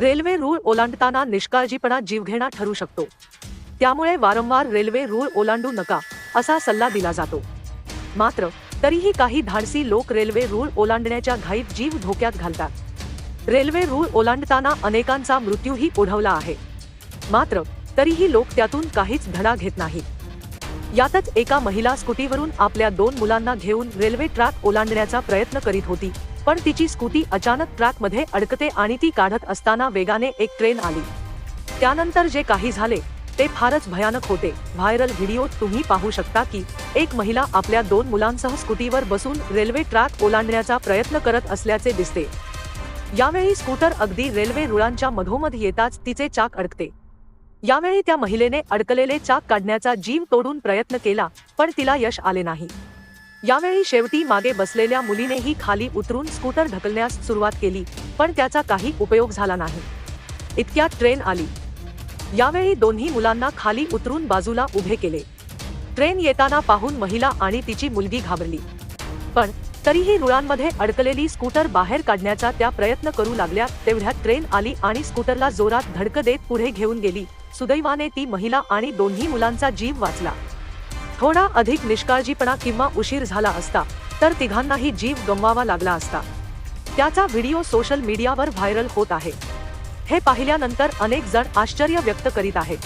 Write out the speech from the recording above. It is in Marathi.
रेल्वे रूळ ओलांडताना निष्काळजीपणा जीवघेणा ठरू शकतो. त्यामुळे वारंवार रेल्वे रूळ ओलांडू नका असा सल्ला दिला जातो. मात्र तरीही काही धाडसी लोक रेल्वे रूळ ओलांडण्याच्या घाईत जीव धोक्यात घालतात. रेल्वे रूळ ओलांडताना अनेकांचा मृत्यूही ओढवला आहे. मात्र तरीही लोक त्यातून काहीच धडा घेत नाहीत. यातच एका महिला स्कूटीवरून आपल्या दोन मुलांना घेऊन रेल्वे ट्रॅक ओलांडण्याचा प्रयत्न करीत होती. पण तिची स्कूटी अचानक ट्रॅकमध्ये अडकते आणि ती काढत असताना वेगाने एक ट्रेन आली. त्यानंतर जे काही झाले ते फारच भयानक होते. व्हायरल व्हिडिओत तुम्ही पाहू शकता की एक महिला आपल्या दोन मुलांसह स्कूटीवर बसून रेल्वे ट्रॅक ओलांडण्याचा प्रयत्न करत असल्याचे दिसते. यावेळी स्कूटर अगदी रेल्वे रुळांच्या मधोमध येताच तिचे चाक अडकते. यावेळी त्या महिलेने अडकलेले चाक काढण्याचा जीव तोडून प्रयत्न केला पण तिला यश आले नाही. यावेळी शेवटी मागे बसलेल्या मुलीनेही खाली उतरून स्कूटर ढकलण्यास सुरुवात केली पण त्याचा काही उपयोग झाला नाही. इतक्यात ट्रेन आली. यावेळी दोन्ही मुलांना खाली उतरून बाजूला उभे केले. ट्रेन येताना पाहून महिला आणि तिची मुलगी घाबरली. पण तरीही रुळांमध्ये अडकलेली स्कूटर बाहेर काढण्याचा त्या प्रयत्न करू लागल्या तेवढ्यात ट्रेन आली आणि स्कूटरला जोरात धडक देत पुढे घेऊन गेली. सुदैवाने ती महिला आणि दोन्ही मुलांचा जीव वाचला. थोडा अधिक निष्काळजीपणा किंवा उशीर झाला असता तर तिघांनाही जीव गमवावा लागला असता. त्याचा व्हिडिओ सोशल मीडियावर व्हायरल होत आहे. हे पाहिल्यानंतर अनेक जण आश्चर्य व्यक्त करीत आहेत.